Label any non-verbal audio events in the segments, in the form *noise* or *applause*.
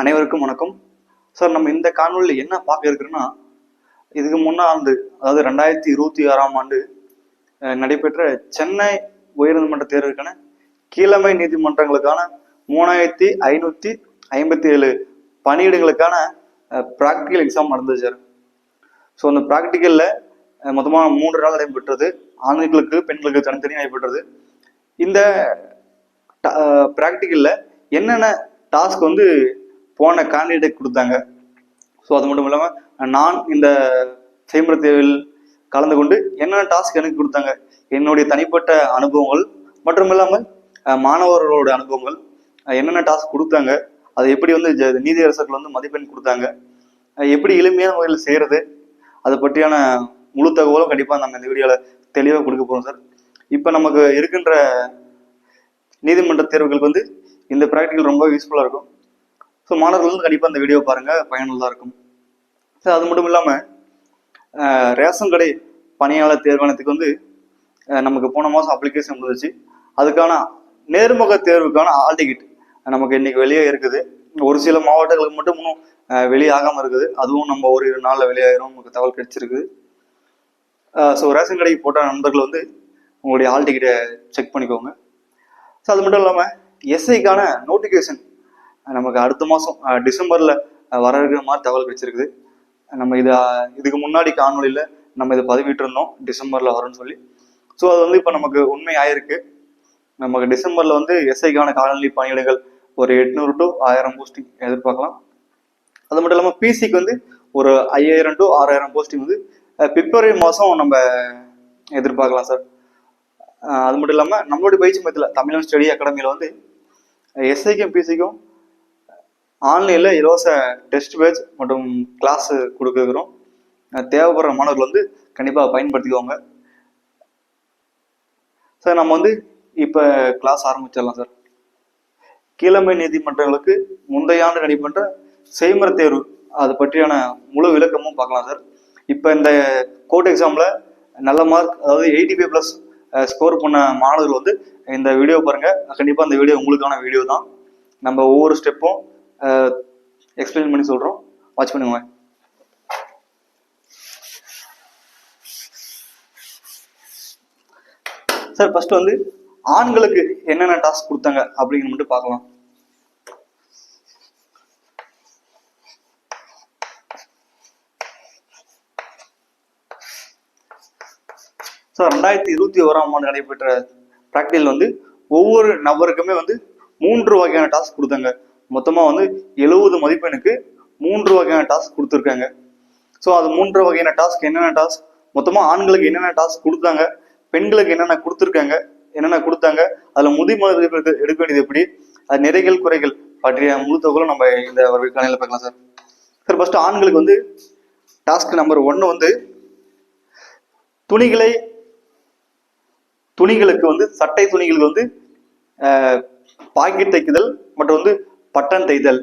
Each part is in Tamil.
அனைவருக்கும் வணக்கம். சார் நம்ம இந்த காணொலியில் என்ன பார்க்க இருக்கிறோன்னா இதுக்கு முன்ன ஆண்டு அதாவது ரெண்டாயிரத்தி இருபத்தி ஆறாம் ஆண்டு நடைபெற்ற சென்னை உயர்நீதிமன்ற தேர்வுக்கான கீழமை நீதிமன்றங்களுக்கான மூணாயிரத்தி ஐநூற்றி ஐம்பத்தி ஏழு பணியிடங்களுக்கான ப்ராக்டிக்கல் எக்ஸாம் நடந்தது சார். ஸோ அந்த ப்ராக்டிக்கலில் மொத்தமாக மூன்று நாள் நடைபெற்றது. ஆண்களுக்கு பெண்களுக்கு தனித்தனி நடைபெற்றது. இந்த ப்ராக்டிக்கலில் என்னென்ன டாஸ்க் வந்து போன கேண்டிடேட் கொடுத்தாங்க. ஸோ அது மட்டும் இல்லாமல் நான் இந்த செய்முறை தேர்வில் கலந்து கொண்டு என்னென்ன டாஸ்க் எனக்கு கொடுத்தாங்க. என்னுடைய தனிப்பட்ட அனுபவங்கள் மற்றும் இல்லாமல் மாணவர்களோட அனுபவங்கள் என்னென்ன டாஸ்க் கொடுத்தாங்க அதை எப்படி வந்து ஜ- நீதியரசர்கள் வந்து மதிப்பெண் கொடுத்தாங்க எப்படி எளிமையான முறையில் செய்கிறது அதை பற்றியான முழு தகவலும் கண்டிப்பாக நம்ம இந்த வீடியோவில் தெளிவாக கொடுக்க போகிறோம் சார். இப்போ நமக்கு இருக்கின்ற நீதிமன்ற தேர்வுகளுக்கு வந்து இந்த ப்ராக்டிக்கல் ரொம்ப யூஸ்ஃபுல்லாக இருக்கும். ஸோ மாணவர்கள் வந்து கண்டிப்பாக இந்த வீடியோ பாருங்கள் பயனுள்ளதாக இருக்கும். சார் அது மட்டும் இல்லாமல் ரேஷன் கடை பணியாளர் தேர்வானத்துக்கு வந்து நமக்கு போன மாதம் அப்ளிகேஷன் முடிஞ்சிச்சு அதுக்கான நேர்முக தேர்வுக்கான ஆல் டிக்கெட் நமக்கு இன்னைக்கு வெளியே இருக்குது. ஒரு சில மாவட்டங்களுக்கு மட்டும் இன்னும் வெளியாகாமல் இருக்குது. அதுவும் நம்ம ஒரு இரு நாளில் வெளியாயிரும் நமக்கு தகவல் கிடைச்சிருக்குது ஸோ ரேஷன் கடைக்கு போட்ட நண்பர்கள் வந்து உங்களுடைய ஆல் டிக்கெட்டை செக் பண்ணிக்கோங்க. ஸோ அது மட்டும் இல்லாமல் எஸ்ஐக்கான நோட்டிஃபிகேஷன் நமக்கு அடுத்த மாதம் டிசம்பரில் வர இருக்கிற மாதிரி தகவல் கிடைச்சிருக்குது. நம்ம இதை இதுக்கு முன்னாடி காணொலியில் நம்ம இதை பதிவிட்டிருந்தோம். டிசம்பரில் வரும்னு சொல்லி. ஸோ அது வந்து இப்போ நமக்கு உண்மை ஆயிருக்கு. நமக்கு டிசம்பரில் வந்து எஸ்ஐக்கான காலநிலை பணியிடங்கள் ஒரு எட்நூறு டு ஆயிரம் போஸ்டிங் எதிர்பார்க்கலாம். அது மட்டும் இல்லாமல் பிசிக்கு வந்து ஒரு ஐயாயிரம் டு ஆறாயிரம் போஸ்டிங் வந்து பிப்ரவரி மாதம் நம்ம எதிர்பார்க்கலாம் சார் அது மட்டும் இல்லாமல் நம்மளுடைய பயிற்சி மையத்தில் தமிழன் ஸ்டடி அகாடமியில் வந்து எஸ்ஐக்கும் பிசிக்கும் ஆன்லைனில் இலவச டெஸ்ட் பேஜ் மற்றும் கிளாஸ் கொடுக்குறோம் தேவைப்படுற மாணவர்கள் வந்து கண்டிப்பாக பயன்படுத்திக்கோங்க. சார் நம்ம வந்து இப்போ கிளாஸ் ஆரம்பிச்சிடலாம் சார். கீழமை நீதிமன்றங்களுக்கு முந்தைய ஆண்டு நடைபெற்ற செய்முறை தேர்வு அது பற்றியான முழு விளக்கமும் பார்க்கலாம் சார். இப்போ இந்த கோர்ட் எக்ஸாமில் நல்ல மார்க் அதாவது எயிட்டி ஃபைவ் ப்ளஸ் ஸ்கோர் பண்ண மாணவர்கள் வந்து இந்த வீடியோ பாருங்கள் கண்டிப்பாக இந்த வீடியோ உங்களுக்கான வீடியோ தான். நம்ம ஒவ்வொரு ஸ்டெப்பும் எக்ஸ்பிளைன் பண்ணி சொல்கிறோம் வாட்ச் பண்ணுங்க. சார் ஃபர்ஸ்ட் வந்து ஆண்களுக்கு என்னென்ன டாஸ்க் கொடுத்தாங்க அப்படிங்கிறது மட்டும் பார்க்கலாம். ஸோ ரெண்டாயிரத்தி இருபத்தி ஓராம் ஆண்டு நடைபெற்ற ப்ராக்டிகல் வந்து ஒவ்வொரு நபருக்குமே வந்து மூன்று வகையான டாஸ்க் கொடுத்தாங்க. மொத்தமாக வந்து எழுபது மதிப்பெண்ணுக்கு மூன்று வகையான டாஸ்க் கொடுத்துருக்காங்க. ஸோ அது மூன்று வகையான டாஸ்க் என்னென்ன டாஸ்க் மொத்தமாக ஆண்களுக்கு என்னென்ன டாஸ்க் கொடுத்தாங்க? பெண்களுக்கு என்னென்ன கொடுத்துருக்காங்க? என்னென்ன கொடுத்தாங்க? அதில் முதிர்மலை எடுக்க வேண்டியது எப்படி? அது நிறைகள் குறைகள் பற்றிய முழு நம்ம இந்த ஒரு காலையில் பார்க்கலாம் சார் சார் ஃபர்ஸ்ட் ஆண்களுக்கு வந்து டாஸ்க் நம்பர் ஒன்று வந்து துணிகளை துணிகளுக்கு வந்து சட்டை துணிகளுக்கு வந்து பாக்கெட் தைக்குதல் மற்றும் வந்து பட்டன் தைத்தல்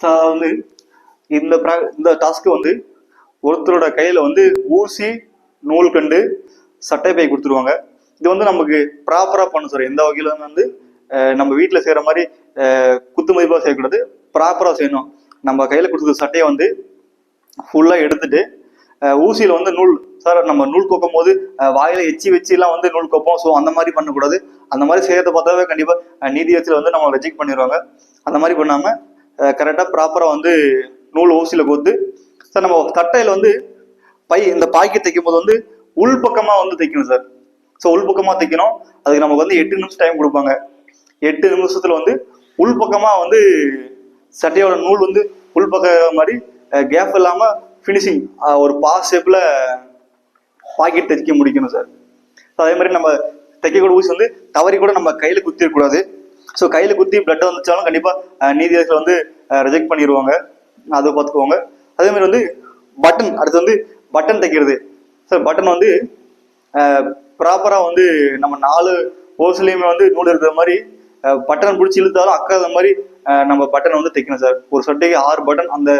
So, இந்த ப்ரா இந்த டாஸ்க்கு வந்து ஒருத்தரோட கையில் வந்து ஊசி நூல் கண்டு சட்டை பை கொடுத்துருவாங்க. இது வந்து நமக்கு ப்ராப்பராக பண்ண சார் எந்த வகையில வந்து நம்ம வீட்டில் செய்கிற மாதிரி குத்து மதிப்பாக செய்யக்கூடாது. ப்ராப்பராக செய்யணும். நம்ம கையில் கொடுத்த சட்டையை வந்து ஃபுல்லாக எடுத்துட்டு ஊசியில் வந்து நூல் சார் நம்ம நூல் கோக்கும் போது வாயில எச்சி வச்சுலாம் வந்து நூல் கோப்போம். ஸோ அந்த மாதிரி பண்ணக்கூடாது. அந்த மாதிரி செய்யறத பார்த்தாவே கண்டிப்பாக நீதி நீதியத்தில் வந்து நம்ம ரெஜெக்ட் பண்ணிடுவாங்க. அந்த மாதிரி பண்ணாமல் கரெக்டாக ப்ராப்பராக வந்து நூல் ஊசியில் கோத்து. சார் நம்ம தட்டையில் வந்து பை இந்த பாக்கெட் தைக்கும் போது வந்து உள்பக்கமாக வந்து தைக்கணும் சார் ஸோ உள்பக்கமாக தைக்கணும் அதுக்கு நமக்கு வந்து எட்டு நிமிஷம் டைம் கொடுப்பாங்க. எட்டு நிமிஷத்தில் வந்து உள்பக்கமாக வந்து சட்டையோட நூல் வந்து உள்பக்கம் மாதிரி கேப் இல்லாமல் ஃபினிஷிங் ஒரு பா ஷேப்பில் பாக்கெட் தைக்க முடிக்கணும் சார் அதே மாதிரி நம்ம தைக்கக்கூட ஊசி வந்து தவறி கூட நம்ம கையில் குத்திடக்கூடாது ஸோ கையில் குத்தி பிளட் வந்துச்சாலும் கண்டிப்பாக நீதியர்கள் வந்து ரிஜெக்ட் பண்ணிடுவாங்க அதை பார்த்துக்கோங்க. அதே மாதிரி வந்து பட்டன் அடுத்து வந்து பட்டன் தைக்கிறது. சார் பட்டன் வந்து ப்ராப்பராக வந்து நம்ம நாலு ஓசுலையுமே வந்து நூல் இருக்கிற மாதிரி பட்டன் பிடிச்சி இழுத்தாலும் அக்காத மாதிரி நம்ம பட்டன் வந்து தைக்கணும் சார் ஒரு சட்டைக்கு ஆறு பட்டன் அந்த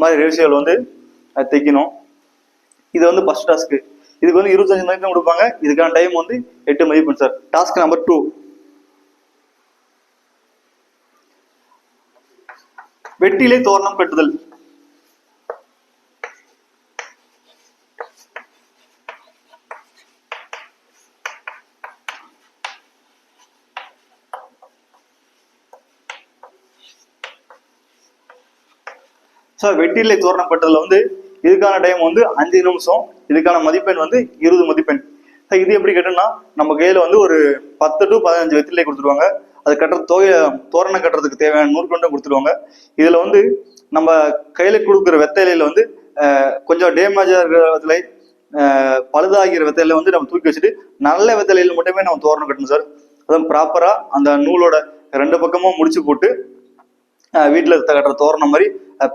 மாதிரி ரேஷியோவில் வந்து தைக்கணும். இது வந்து ஃபஸ்ட் டாஸ்க்கு இதுக்கு வந்து இருபத்தஞ்சு மதிப்பெண் கொடுப்பாங்க. இதுக்கான டைம் வந்து எட்டு மதிப்பெண் சார் டாஸ்க் நம்பர் டூ வெட்டிலே தோரணம் கட்டுதல். சார் வெட்டிலை தோரணப்பட்டதுல வந்து இதுக்கான டைம் வந்து அஞ்சு நிமிஷம் இதுக்கான மதிப்பெண் வந்து இருபது மதிப்பெண். சார் இது எப்படி கேட்டோம்னா நம்ம கையில வந்து ஒரு பத்து டு பதினஞ்சு வெற்றிலை கொடுத்துருவாங்க. அது கட்டுற தோய தோரணம் கட்டுறதுக்கு தேவையான நூற்கொண்டும் கொடுத்துருவாங்க இதில் வந்து நம்ம கையில் கொடுக்குற வெத்தையில வந்து கொஞ்சம் டேமேஜாக இருக்கிற வெத்தலை பழுதாகிற வெத்தையில வந்து நம்ம தூக்கி வச்சுட்டு நல்ல வெத்தலையில் மட்டுமே நம்ம தோரணம் கட்டணும் சார். அதுவும் ப்ராப்பராக அந்த நூலோட ரெண்டு பக்கமும் முடிச்சு போட்டு வீட்டில் கட்டுற தோரணம் மாதிரி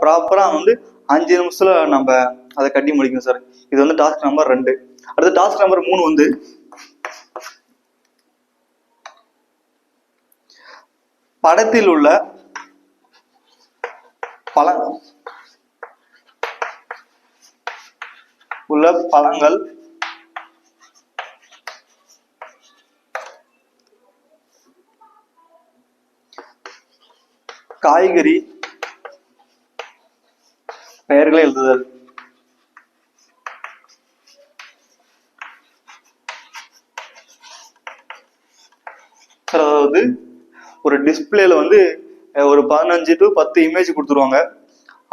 ப்ராப்பராக வந்து அஞ்சு நிமிஷத்தில் நம்ம அதை கட்டி முடிக்கணும் சார். இது வந்து டாஸ்க் நம்பர் ரெண்டு. அடுத்து டாஸ்க் நம்பர் மூணு வந்து படத்தில் உள்ள பழ உள்ள பழங்கள் காய்கறி பெயர்களை எழுதுதல் சார் அதாவது ஒரு டிஸ்பிளேல வந்து ஒரு பதினஞ்சு டு பத்து இமேஜ் கொடுத்துருவாங்க.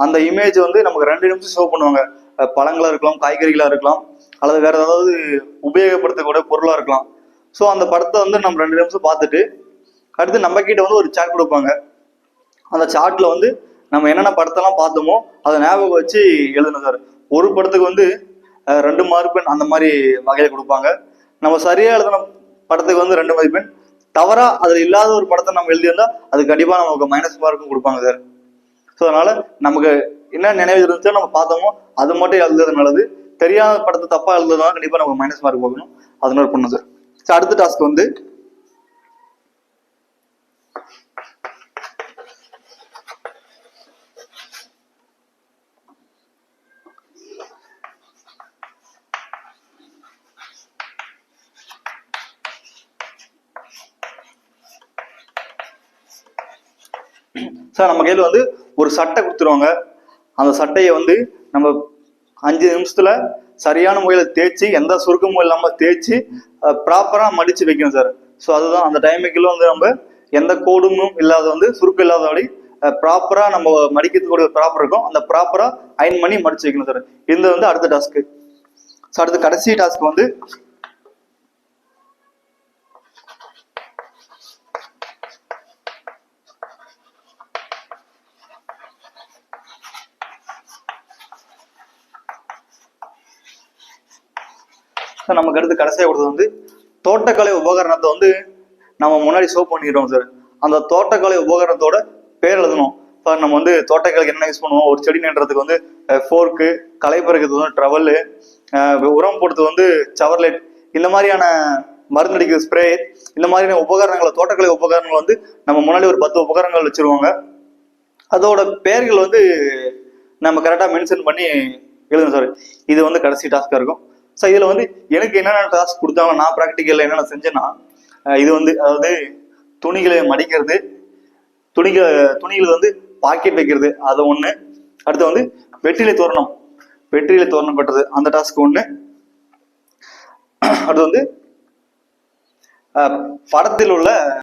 அந்த இமேஜ் வந்து நமக்கு ரெண்டு நிமிஷம் ஷோ பண்ணுவாங்க. பழங்களாக பழங்களா இருக்கலாம் காய்கறிகளா இருக்கலாம் அல்லது வேற ஏதாவது உபயோகப்படுத்தக்கூடிய பொருளா இருக்கலாம். ஸோ அந்த படத்தை வந்து நம்ம ரெண்டு நிமிஷம் பார்த்துட்டு அடுத்து நம்ம கிட்ட வந்து ஒரு சாட் கொடுப்பாங்க. அந்த சார்ட்ல வந்து நம்ம என்னென்ன படத்தெல்லாம் பார்த்தோமோ அதை ஞாபகம் வச்சு எழுதணும் சார் ஒரு படத்துக்கு வந்து ரெண்டு மதிப்பெண் அந்த மாதிரி வகையை கொடுப்பாங்க. நம்ம சரியாக எழுதின படத்துக்கு வந்து ரெண்டு மதிப்பெண் தவறா அதுல இல்லாத ஒரு படத்தை நம்ம எழுதியிருந்தா அது கண்டிப்பா நமக்கு மைனஸ் மார்க்கும் கொடுப்பாங்க சார். ஸோ அதனால நமக்கு என்ன நினைவு இருந்துச்சோ நம்ம பார்த்தோமோ அது மட்டும் எழுதுறது நல்லது. தெரியாத படத்தை தப்பா எழுதுறதுனால கண்டிப்பா நமக்கு மைனஸ் மார்க் போகணும் அது மாதிரி பண்ணும் சார். ஸோ அடுத்த டாஸ்க் வந்து *clears throat* சார் நம்ம கையில் வந்து ஒரு சட்டை கொடுத்துருவாங்க. அந்த சட்டையை வந்து நம்ம அஞ்சு நிமிஷத்துல சரியான முறையில் தேய்ச்சி எந்த சுருக்கமும் இல்லாமல் தேய்ச்சி ப்ராப்பராக மடித்து வைக்கணும் சார். ஸோ அதுதான் அந்த டைமிங்கில் வந்து நம்ம எந்த கோடும் இல்லாத வந்து சுருக்கம் இல்லாதபடி ப்ராப்பராக நம்ம மடிக்கிறதுக்கு ப்ராப்பர் இருக்கும். அந்த ப்ராப்பராக அயன் பண்ணி மடித்து வைக்கணும் சார். இது வந்து அடுத்த டாஸ்க்கு ஸோ அடுத்த கடைசி டாஸ்க் வந்து சார் நமக்கு அடுத்து கடைசியாக கொடுத்தது வந்து தோட்டக்கலை உபகரணத்தை வந்து நம்ம முன்னாடி ஷோ பண்ணிடுறோம் சார். அந்த தோட்டக்கலை உபகரணத்தோட பேர் எழுதணும். இப்போ நம்ம வந்து தோட்டக்கலைக்கு என்ன யூஸ் பண்ணுவோம்? ஒரு செடி நடுறதுக்கு வந்து ஃபோர்க்கு களை பறிக்கிறது வந்து ட்ரவலு உரம் போடுறது வந்து சவர்லைட் இந்த மாதிரியான மருந்தடிக்கிற ஸ்ப்ரே இந்த மாதிரியான உபகரணங்களை தோட்டக்கலை உபகரணங்கள் வந்து நம்ம முன்னாடி ஒரு பத்து உபகரணங்கள் வச்சுருவாங்க. அதோட பெயர்கள் வந்து நம்ம கரெக்டாக மென்ஷன் பண்ணி எழுதணும் சார். இது வந்து கடைசி டாஸ்க்காக இருக்கும். ஸோ இதில் வந்து எனக்கு என்னென்ன டாஸ்க் கொடுத்தாங்க நான் ப்ராக்டிக்கலில் என்னென்ன செஞ்சேன்னா இது வந்து அதாவது துணிகளை மடிக்கிறது துணிகளை துணிகளை வந்து பாக்கெட் வைக்கிறது அது ஒன்று அடுத்து வந்து வெற்றிலை தோரணம் வெற்றிலை தோரணம் கட்டுறது அந்த டாஸ்க் ஒன்று அடுத்து வந்து படத்தில் உள்ள